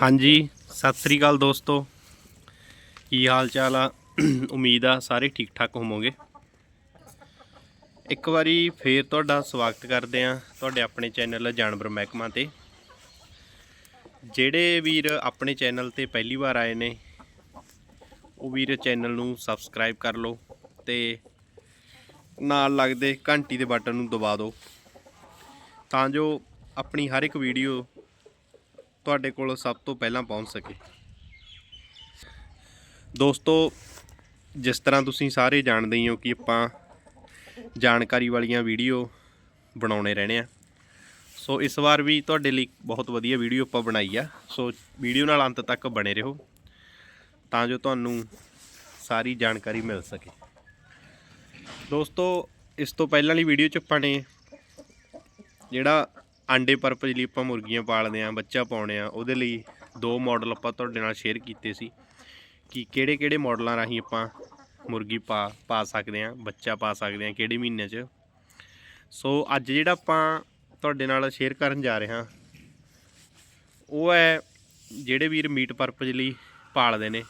ਹਾਂਜੀ, ਸਤਿ ਸ੍ਰੀ ਅਕਾਲ ਦੋਸਤੋ। ਕੀ ਹਾਲ ਚਾਲ ਆ? ਉਮੀਦ ਆ ਸਾਰੇ ਠੀਕ ਠਾਕ ਹੋਵੋਗੇ। ਇੱਕ ਵਾਰੀ ਫੇਰ ਤੁਹਾਡਾ ਸਵਾਗਤ ਕਰਦੇ ਆ ਤੁਹਾਡੇ ਆਪਣੇ ਚੈਨਲ ਜਾਨਵਰ ਮਹਿਕਮਾ ਤੇ। ਜਿਹੜੇ ਵੀਰ ਆਪਣੇ ਚੈਨਲ ਤੇ ਪਹਿਲੀ ਵਾਰ ਆਏ ਨੇ, ਉਹ ਵੀਰ ਚੈਨਲ ਨੂੰ ਸਬਸਕ੍ਰਾਈਬ ਕਰ ਲਓ ਤੇ ਨਾਲ ਲੱਗਦੇ ਘੰਟੀ ਦੇ ਬਟਨ ਨੂੰ ਦਬਾ ਦਿਓ। ਤਾਂ ਜੋ ਆਪਣੀ ਹਰ ਇੱਕ ਵੀਡੀਓ ਤੁਹਾਡੇ ਕੋਲ ਸਭ ਤੋਂ ਪਹਿਲਾਂ ਪਹੁੰਚ ਸਕੇ। ਦੋਸਤੋ, ਜਿਸ ਤਰ੍ਹਾਂ ਤੁਸੀਂ ਸਾਰੇ ਜਾਣਦੇ ਹੀ ਹੋ ਕਿ ਆਪਾਂ ਜਾਣਕਾਰੀ ਵਾਲੀਆਂ ਵੀਡੀਓ ਬਣਾਉਣੇ ਰਹਿਣੇ ਆ। ਸੋ, ਇਸ ਵਾਰ ਵੀ ਤੁਹਾਡੇ ਲਈ ਬਹੁਤ ਵਧੀਆ ਵੀਡੀਓ ਆਪਾਂ ਬਣਾਈ ਆ। ਸੋ, ਵੀਡੀਓ ਨਾਲ ਅੰਤ ਤੱਕ ਬਣੇ ਰਹੋ, ਤਾਂ ਜੋ ਤੁਹਾਨੂੰ ਸਾਰੀ ਜਾਣਕਾਰੀ ਮਿਲ ਸਕੇ। ਦੋਸਤੋ, ਇਸ ਤੋਂ ਪਹਿਲਾਂ ਵਾਲੀ ਵੀਡੀਓ ਚ ਆਪਾਂ ਨੇ ਜਿਹੜਾ ਆਂਡੇ ਪਰਪਸ ਲਈ ਆਪਾਂ ਮੁਰਗੀਆਂ ਪਾਲਦੇ ਆਂ ਬੱਚਾ ਪਾਉਣੇ ਆ ਉਹਦੇ ਲਈ ਦੋ ਮਾਡਲ ਆਪਾਂ ਤੁਹਾਡੇ ਨਾਲ ਸ਼ੇਅਰ ਕੀਤੇ ਸੀ ਕਿ ਕਿਹੜੇ ਕਿਹੜੇ ਮਾਡਲਾਂ ਰਾਹੀਂ ਆਪਾਂ ਮੁਰਗੀ ਪਾ ਪਾ ਸਕਦੇ ਆਂ ਬੱਚਾ ਪਾ ਸਕਦੇ ਆਂ ਕਿਹੜੇ ਮਹੀਨੇ 'ਚ। ਸੋ ਅੱਜ ਜਿਹੜਾ ਆਪਾਂ ਤੁਹਾਡੇ ਨਾਲ ਸ਼ੇਅਰ ਕਰਨ ਜਾ ਰਹੇ ਹਾਂ, ਉਹ ਹੈ ਜਿਹੜੇ ਵੀਰ ਮੀਟ ਪਰਪਸ ਲਈ ਪਾਲਦੇ ਨੇ।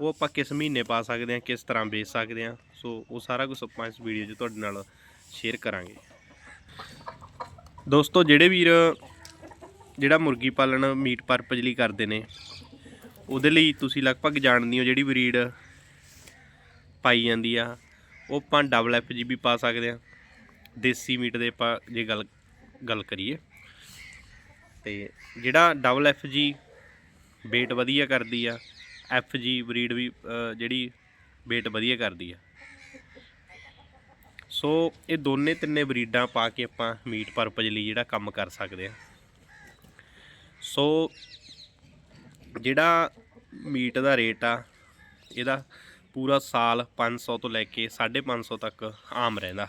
ਉਹ ਆਪਾਂ ਕਿਸ ਮਹੀਨੇ ਪਾ ਸਕਦੇ ਆਂ ਕਿਸ ਤਰ੍ਹਾਂ ਵੇਚ ਸਕਦੇ ਆਂ ਸੋ ਉਹ ਸਾਰਾ ਕੁਝ ਆਪਾਂ ਇਸ ਵੀਡੀਓ 'ਚ ਤੁਹਾਡੇ ਨਾਲ ਸ਼ੇਅਰ ਕਰਾਂਗੇ। ਦੋਸਤੋ, ਜਿਹੜੇ ਵੀਰ ਜਿਹੜਾ ਮੁਰਗੀ ਪਾਲਣ, ਮੀਟ ਪਰਪਸ ਲਈ ਕਰਦੇ ਨੇ, ਉਹਦੇ ਲਈ ਤੁਸੀਂ ਲਗਭਗ ਜਾਣਦੇ ਹੋ ਜਿਹੜੀ ਬਰੀਡ ਪਾਈ ਜਾਂਦੀ ਆ। ਉਹ ਆਪਾਂ ਡਬਲ ਐਫ ਜੀ ਵੀ ਪਾ ਸਕਦੇ ਆ ਦੇਸੀ ਮੀਟ ਦੇ ਆਪਾਂ ਜੇ ਗੱਲ ਗੱਲ ਕਰੀਏ। ਤੇ ਜਿਹੜਾ ਡਬਲ ਐਫ ਜੀ weight ਵਧੀਆ ਕਰਦੀ ਆ ਐਫ ਜੀ ਬਰੀਡ ਵੀ ਜਿਹੜੀ weight ਵਧੀਆ ਕਰਦੀ ਆ। ਸੋ ਇਹ ਦੋਨੇ ਤਿੰਨੇ ਬਰੀਡਾਂ ਪਾ ਕੇ ਆਪਾਂ ਮੀਟ ਪਰਪਸ ਲਈ ਜਿਹੜਾ ਕੰਮ ਕਰ ਸਕਦੇ ਆ ਸੋ ਜਿਹੜਾ ਮੀਟ ਦਾ ਰੇਟ ਆ, ਇਹਦਾ ਪੂਰਾ ਸਾਲ 500 ਤੋਂ ਲੈ ਕੇ 550 ਤੱਕ ਆਮ ਰਹਿੰਦਾ।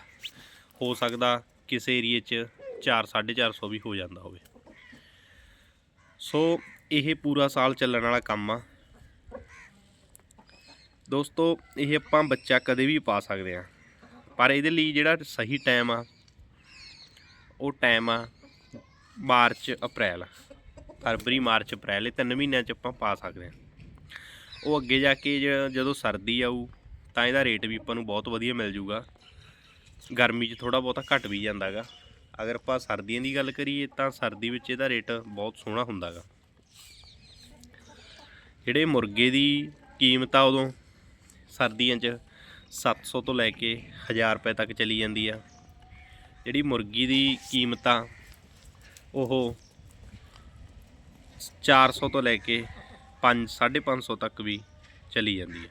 ਹੋ ਸਕਦਾ ਕਿਸੇ ਏਰੀਏ 'ਚ 4 450 ਵੀ ਹੋ ਜਾਂਦਾ ਹੋਵੇ। ਸੋ ਇਹ ਪੂਰਾ ਸਾਲ ਚੱਲਣ ਵਾਲਾ ਕੰਮ ਆ। ਦੋਸਤੋ, ਇਹ ਆਪਾਂ ਬੱਚਾ ਕਦੇ ਵੀ ਪਾ ਸਕਦੇ ਆ ਪਰ ਇਹਦੇ ਲਈ ਜਿਹੜਾ ਸਹੀ ਟਾਈਮ ਆ, ਉਹ ਟਾਈਮ ਆ ਮਾਰਚ ਅਪ੍ਰੈਲ। ਫਰਵਰੀ, ਮਾਰਚ, ਅਪ੍ਰੈਲ, ਇਹ ਤਿੰਨ ਮਹੀਨਿਆਂ ਚ ਆਪਾਂ ਪਾ ਸਕਦੇ ਹਾਂ। ਉਹ ਅੱਗੇ ਜਾ ਕੇ ਜਦੋਂ ਸਰਦੀ ਆਊ, ਤਾਂ ਇਹਦਾ ਰੇਟ ਵੀ ਆਪਾਂ ਨੂੰ ਬਹੁਤ ਵਧੀਆ ਮਿਲ ਜੂਗਾ। ਗਰਮੀ 'ਚ ਥੋੜਾ ਬਹੁਤਾ ਘਟ ਵੀ ਜਾਂਦਾਗਾ ਅਗਰ ਆਪਾਂ ਸਰਦੀਆਂ ਦੀ ਗੱਲ ਕਰੀਏ, ਤਾਂ ਸਰਦੀ ਵਿੱਚ ਇਹਦਾ ਰੇਟ ਬਹੁਤ ਸੋਹਣਾ ਹੁੰਦਾਗਾ ਜਿਹੜੇ ਮੁਰਗੇ ਦੀ ਕੀਮਤ ਆ ਉਦੋਂ ਸਰਦੀਆਂ 'ਚ 700 ਤੋਂ ਲੈ ਕੇ 1000 ਰੁਪਏ ਤੱਕ ਚਲੀ ਜਾਂਦੀ ਆ। ਜਿਹੜੀ ਮੁਰਗੀ ਦੀ ਕੀਮਤ ਆ, ਉਹ 400 ਤੋਂ ਲੈ ਕੇ 5 550 ਤੱਕ ਵੀ ਚਲੀ ਜਾਂਦੀ ਆ।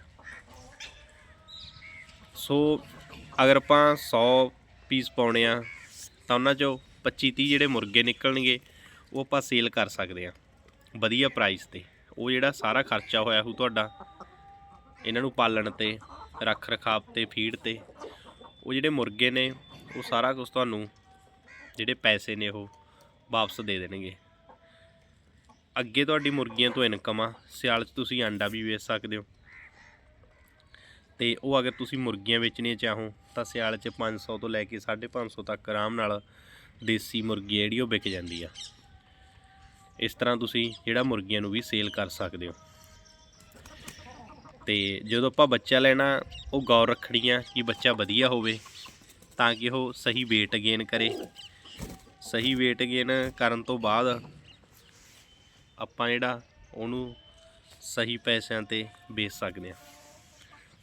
ਸੋ ਅਗਰ ਆਪਾਂ 100 ਪੀਸ ਪਾਉਣੇ ਆ, ਤਾਂ ਉਹਨਾਂ ਚੋਂ 25 30 ਜਿਹੜੇ ਮੁਰਗੇ ਨਿਕਲਣਗੇ, ਉਹ ਆਪਾਂ ਸੇਲ ਕਰ ਸਕਦੇ ਆ ਵਧੀਆ ਪ੍ਰਾਈਸ ਤੇ। ਉਹ ਜਿਹੜਾ ਸਾਰਾ ਖਰਚਾ ਹੋਇਆ ਹੋਊ ਤੁਹਾਡਾ, ਇਹਨਾਂ ਨੂੰ ਪਾਲਣ ਤੇ ਰੱਖ ਰਖਾਵ ਤੇ, ਫੀਡ ਤੇ, ਉਹ ਜਿਹੜੇ ਮੁਰਗੇ ਨੇ, ਉਹ ਸਾਰਾ ਕੁਝ ਤੁਹਾਨੂੰ ਜਿਹੜੇ ਪੈਸੇ ਨੇ ਉਹ ਵਾਪਸ ਦੇ ਦੇਣਗੇ। ਅੱਗੇ ਤੁਹਾਡੀ ਮੁਰਗੀਆਂ ਤੋਂ ਇਨਕਮ ਆ, ਸਿਆਲ 'ਚ ਤੁਸੀਂ ਆਂਡਾ ਵੀ ਵੇਚ ਸਕਦੇ ਹੋ। ਤੇ ਉਹ ਅਗਰ ਤੁਸੀਂ ਮੁਰਗੀਆਂ ਵੇਚਣੀਆਂ ਚਾਹੋ, ਤਾਂ ਸਿਆਲ 'ਚ 500 ਤੋਂ ਲੈ ਕੇ 550 ਤੱਕ ਆਰਾਮ ਨਾਲ ਦੇਸੀ ਮੁਰਗੀ ਜਿਹੜੀ ਉਹ ਵਿਕ ਜਾਂਦੀ ਆ। ਇਸ ਤਰ੍ਹਾਂ ਤੁਸੀਂ ਜਿਹੜਾ ਮੁਰਗੀਆਂ ਨੂੰ ਵੀ ਸੇਲ ਕਰ ਸਕਦੇ ਹੋ। ਤੇ ਜਦੋਂ ਆਪਾਂ ਬੱਚਾ ਲੈਣਾ, ਉਹ ਗੌਰ ਰੱਖਣੀ ਆ ਕਿ ਬੱਚਾ ਵਧੀਆ ਹੋਵੇ, ਤਾਂ ਕਿ ਉਹ ਸਹੀ weight ਗੇਨ ਕਰੇ। ਸਹੀ weight ਗੇਨ ਕਰਨ ਤੋਂ ਬਾਅਦ ਆਪਾਂ ਜਿਹੜਾ ਉਹਨੂੰ ਸਹੀ ਪੈਸਿਆਂ ਤੇ ਵੇਚ ਸਕਦੇ ਹਾਂ।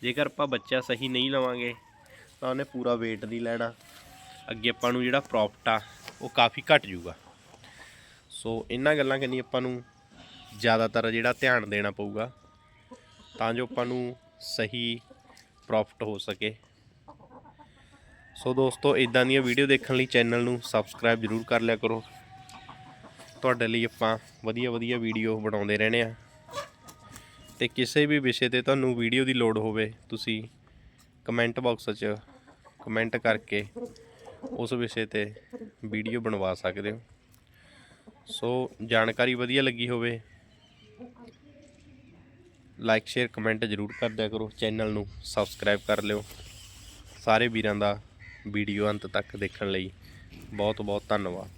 ਜੇਕਰ ਆਪਾਂ ਬੱਚਾ ਸਹੀ ਨਹੀਂ ਲਵਾਂਗੇ, ਤਾਂ ਉਹਨੇ ਪੂਰਾ weight ਨਹੀਂ ਲੈਣਾ। ਅੱਗੇ ਆਪਾਂ ਨੂੰ ਜਿਹੜਾ ਪ੍ਰੋਫਿਟ ਆ, ਉਹ ਕਾਫੀ ਘਟ ਜਾਊਗਾ। ਸੋ ਇਹਨਾਂ ਗੱਲਾਂ ਕੰਨੀ ਆਪਾਂ ਨੂੰ ਜ਼ਿਆਦਾਤਰ ਜਿਹੜਾ ਧਿਆਨ ਦੇਣਾ ਪਊਗਾ। ਤਾਂ ਜੋ ਆਪਾਂ ਨੂੰ ਸਹੀ ਪ੍ਰੋਫਿਟ ਹੋ ਸਕੇ। ਸੋ ਦੋਸਤੋ ਇਦਾਂ ਦੀਆਂ ਵੀਡੀਓ ਦੇਖਣ ਲਈ ਚੈਨਲ ਨੂੰ ਸਬਸਕ੍ਰਾਈਬ ਜ਼ਰੂਰ ਕਰ ਲਿਆ ਕਰੋ। ਤੁਹਾਡੇ ਲਈ ਆਪਾਂ ਵਧੀਆ ਵਧੀਆ ਵੀਡੀਓ ਬਣਾਉਂਦੇ ਰਹਿੰਦੇ ਆ ਤੇ ਕਿਸੇ ਵੀ ਵਿਸ਼ੇ ਤੇ ਤੁਹਾਨੂੰ ਵੀਡੀਓ ਦੀ ਲੋੜ ਹੋਵੇ, ਤੁਸੀਂ ਕਮੈਂਟ ਬਾਕਸ 'ਚ ਕਮੈਂਟ ਕਰਕੇ ਉਸ ਵਿਸ਼ੇ ਤੇ ਵੀਡੀਓ ਬਣਵਾ ਸਕਦੇ ਹੋ। ਸੋ ਜਾਣਕਾਰੀ ਵਧੀਆ ਲੱਗੀ ਹੋਵੇ ਲਾਈਕ ਸ਼ੇਅਰ ਕਮੈਂਟ ਜ਼ਰੂਰ ਕਰ ਦਿਆ ਕਰੋ। ਚੈਨਲ ਨੂੰ ਸਬਸਕ੍ਰਾਈਬ ਕਰ ਲਿਓ। ਸਾਰੇ ਵੀਰਾਂ ਦਾ ਵੀਡੀਓ ਅੰਤ ਤੱਕ ਦੇਖਣ ਲਈ ਬਹੁਤ ਬਹੁਤ ਧੰਨਵਾਦ।